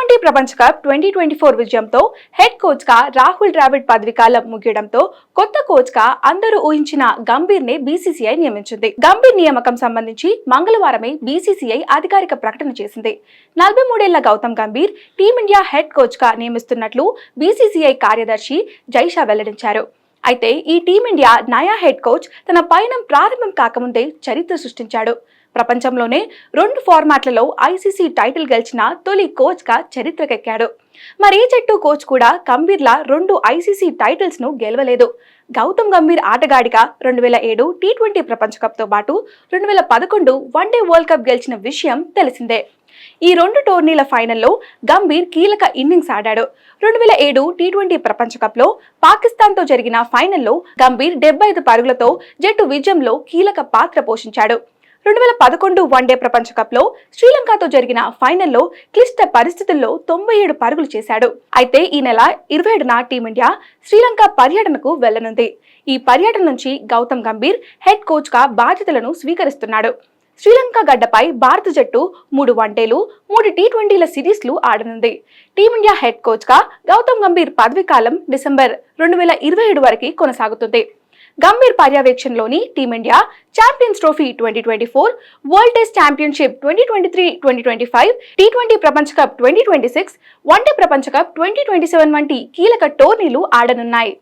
Twenty ప్రపంచ cup twenty twenty four విజయంతో head కోచ్గా రాహుల్ ద్రావిడ్ పదవికాలం ముగియడంతో కొత్త కోచ్గా అందరూ ఊహించిన గంభీర్ నే బీసీసీఐ నియమించింది. గంభీర్ నియామకం సంబంధించి మంగళవారమే బీసీసీఐ అధికారిక ప్రకటన చేసింది. నలభై మూడేళ్ళ గౌతమ్ గంభీర్ టీమిండియా హెడ్ కోచ్గా నియమిస్తున్నట్లు బీసీసీఐ కార్యదర్శి జైషా వెల్లడించారు. అయితే ఈ టీమిండియా నయా హెడ్ కోచ్ తన పయనం ప్రారంభం కాకముందే చరిత్ర సృష్టించాడు. ప్రపంచంలోనే రెండు ఫార్మాట్లలో ఐసీసీ టైటిల్ గెలిచిన తొలి కోచ్గా చరిత్రకెక్కాడు. మరి జట్టు కోచ్ కూడా గంభీర్లా రెండు ఐసీసీ టైటిల్స్ను గెలవలేదు. గౌతమ్ గంభీర్ ఆటగాడిగా రెండు వేల ఏడు టీ ట్వంటీ ప్రపంచ కప్తో పాటు రెండు వేల పదకొండు వన్డే వరల్డ్ కప్ గెలిచిన విషయం తెలిసిందే. ఈ రెండు టోర్నీల ఫైనల్లో గంభీర్ కీలక ఇన్నింగ్స్ ఆడాడు. రెండు వేల ఏడు టీ ట్వంటీ ప్రపంచ కప్లో పాకిస్తాన్తో జరిగిన ఫైనల్లో గంభీర్ డెబ్బై ఐదు పరుగులతో జట్టు విజయంలో కీలక పాత్ర పోషించాడు. రెండు వేల పదకొండు వన్డే ప్రపంచ కప్లో శ్రీలంకతో జరిగిన ఫైనల్లో క్లిష్ట పరిస్థితుల్లో తొంభై ఏడు పరుగులు చేశాడు. అయితే ఈ నెల ఇరవై ఏడున టీమిండియా శ్రీలంక పర్యటనకు వెళ్ళనుంది ఈ పర్యటన నుంచి గౌతమ్ గంభీర్ హెడ్ కోచ్గా బాధ్యతలను స్వీకరిస్తున్నాడు. శ్రీలంక గడ్డపై భారత జట్టు మూడు వన్డేలు మూడు టీ ట్వంటీల సిరీస్లు ఆడనుంది. టీమిండియా హెడ్ కోచ్గా గౌతమ్ గంభీర్ పదవీకాలం డిసెంబర్ రెండు వేల ఇరవై ఏడు వరకు కొనసాగుతుంది. Gambhir పర్యవేక్షణలోని team India champions trophy twenty twenty four world test championship twenty twenty three twenty twenty five T twenty ప్రపంచ cup twenty twenty six one day ప్రపంచ కప్ ట్వంటీ ట్వంటీ సెవెన్ వంటి కీలక టోర్నీలు ఆడనున్నాయి.